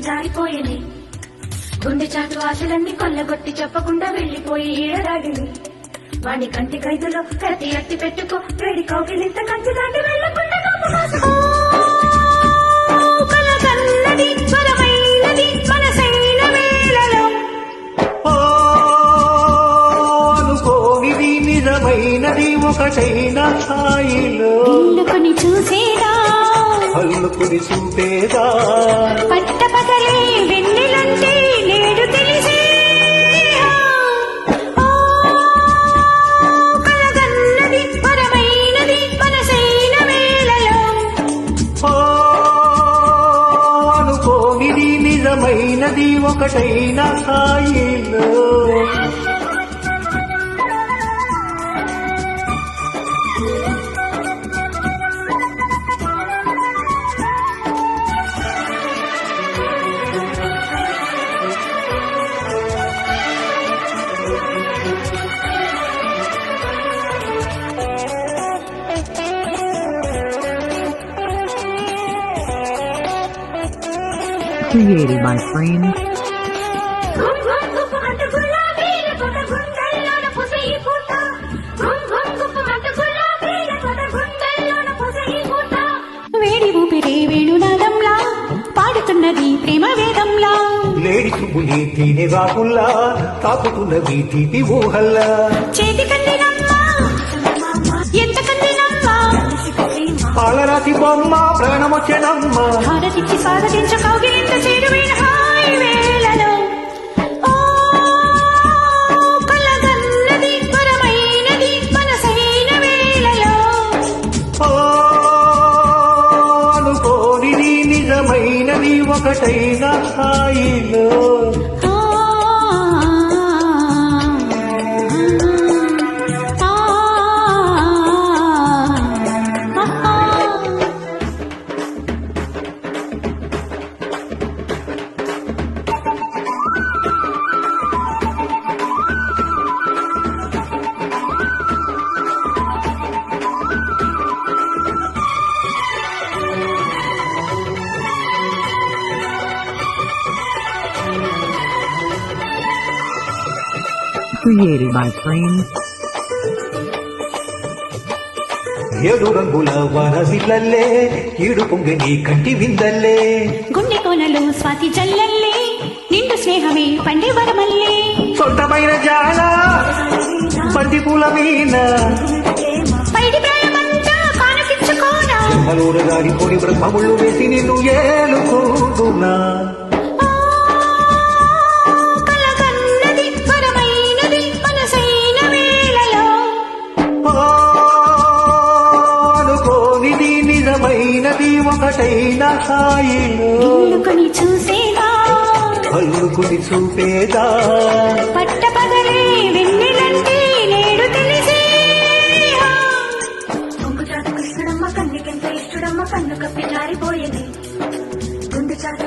జారిపోయింది. గుండె చాటు ఆశలన్నీ కొల్లగొట్టి చెప్పకుండా వెళ్ళిపోయి ఈడరాగింది వాడి కంటి ఖైదులో ప్రతి అట్టి పెట్టుకో వేడి కౌగిలింత కంచి దాటి వెళ్ళకుండా నిజమైనది ఒకటైన ఇల్లుకొని చూసేదా? అల్లుకుని చూపేదా? నిజమైనది ఒకటైన హాయిలో పొసే ఈ పూట. వేడి ఊపిరి వేణునాదంలా పాడుతున్నది ప్రేమ వేదంలా. లేడి చుబులి తేనె రాకుల్లా తాకుతున్నవి తీపి ఊహల్లా. చేతి కందినమ్మా ఎంత కందినమ్మా. పాలరాతి బొమ్మ ప్రాణమొచ్చెనమ్మ భారతిచ్చి స్వాగతించ కౌగిలింత చేరువైన హాయి వేళలో. ఓ కలగన్నది వరమైనది మనసైన వేళలో. ఓ అనుకోనిది నిజమైనది ఒకటైన హాయిలో Created by friends. ఏడు రంగుల వరవిల్లల్లే ఈడు పొంగని కంటి విందల్లే. గుండె కోనలు స్వాతి జల్లల్లే నిండు స్నేహమే పండే వరమల్లే. సొంతమైన జాల బంతి పూల వీణ పైడి ప్రాయమంతా కానకిచ్చుకోనా జన్మలోన గారి పొడి బ్రహ్మముళ్ళు వేసి నిన్ను ఏలుకోదునా నిజమైనది ఒకటైన హాయిలో ఇల్లుకొని చూసేదా? అల్లుకుని చూపేదా? పట్టపగలే వెన్నెలంటే నేడు తెలిసే కొంగు చాటు కృష్ణుడమ్మ కన్నికెంత ఇష్టడమ్మ కన్ను కప్పి జారిపోయింది. గుండె చాటు